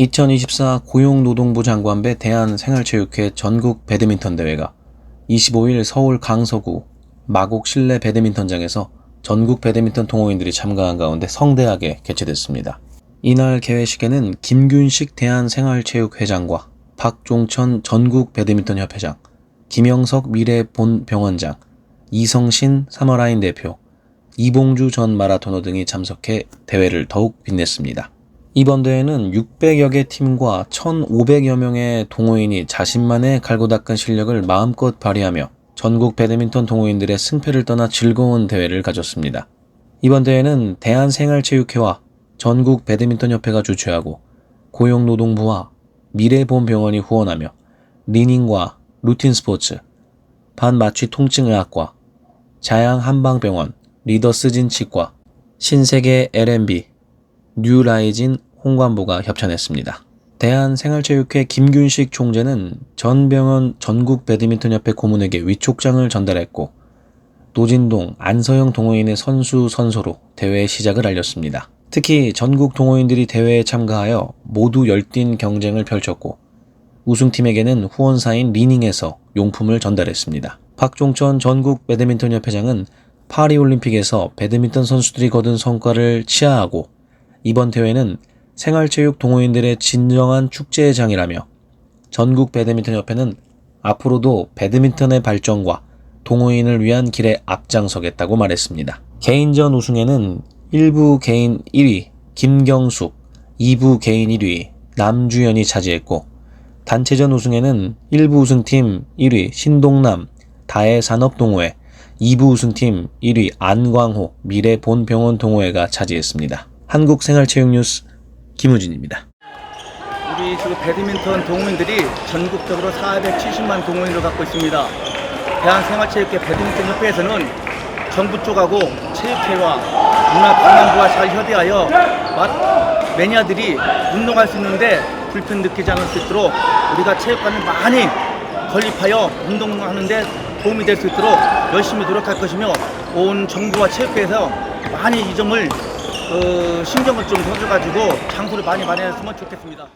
2024 고용노동부 장관배 대한생활체육회 전국 배드민턴 대회가 25일 서울 강서구 마곡 실내 배드민턴장에서 전국 배드민턴 동호인들이 참가한 가운데 성대하게 개최됐습니다. 이날 개회식에는 김균식 대한생활체육회장과 박종천 전국 배드민턴 협회장, 김영석 미래본 병원장, 이성신 사머라인 대표, 이봉주 전 마라토너 등이 참석해 대회를 더욱 빛냈습니다. 이번 대회는 600여 개 팀과 1,500여 명의 동호인이 자신만의 갈고 닦은 실력을 마음껏 발휘하며 전국 배드민턴 동호인들의 승패를 떠나 즐거운 대회를 가졌습니다. 이번 대회는 대한생활체육회와 전국 배드민턴협회가 주최하고 고용노동부와 미래보험병원이 후원하며 리닝과 루틴스포츠, 반마취 통증의학과, 자양한방병원, 리더스진 치과, 신세계 L&B, 뉴라이진 홍관보가 협찬했습니다. 대한생활체육회 김균식 총재는 전병헌 전국 배드민턴협회 고문에게 위촉장을 전달했고 노진동, 안서영 동호인의 선수 선소로 대회 시작을 알렸습니다. 특히 전국 동호인들이 대회에 참가하여 모두 열띤 경쟁을 펼쳤고 우승팀에게는 후원사인 리닝에서 용품을 전달했습니다. 박종천 전국 배드민턴 협회장은 파리올림픽에서 배드민턴 선수들이 거둔 성과를 치하하고 이번 대회는 생활체육 동호인들의 진정한 축제의 장이라며 전국 배드민턴 협회는 앞으로도 배드민턴의 발전과 동호인을 위한 길에 앞장서겠다고 말했습니다. 개인전 우승에는 1부 개인 1위 김경숙, 2부 개인 1위 남주연이 차지했고 단체전 우승에는 1부 우승팀 1위 신동남 다해산업동호회, 2부 우승팀 1위 안광호 미래본병원 동호회가 차지했습니다. 한국생활체육뉴스 김우진입니다. 우리 지금 배드민턴 동호인들이 전국적으로 470만 동호인을 갖고 있습니다. 대한생활체육회 배드민턴 협회에서는 정부 쪽하고 체육회와 문화관광부와 잘 협의하여 마- 매니아들이 운동할 수 있는데 불편 느끼지 않을 수 있도록 우리가 체육관을 많이 건립하여 운동하는데 도움이 될 수 있도록 열심히 노력할 것이며 온 정부와 체육회에서 많이 이 점을 어, 신경을 좀 써줘가지고 장소를 많이 마련했으면 좋겠습니다.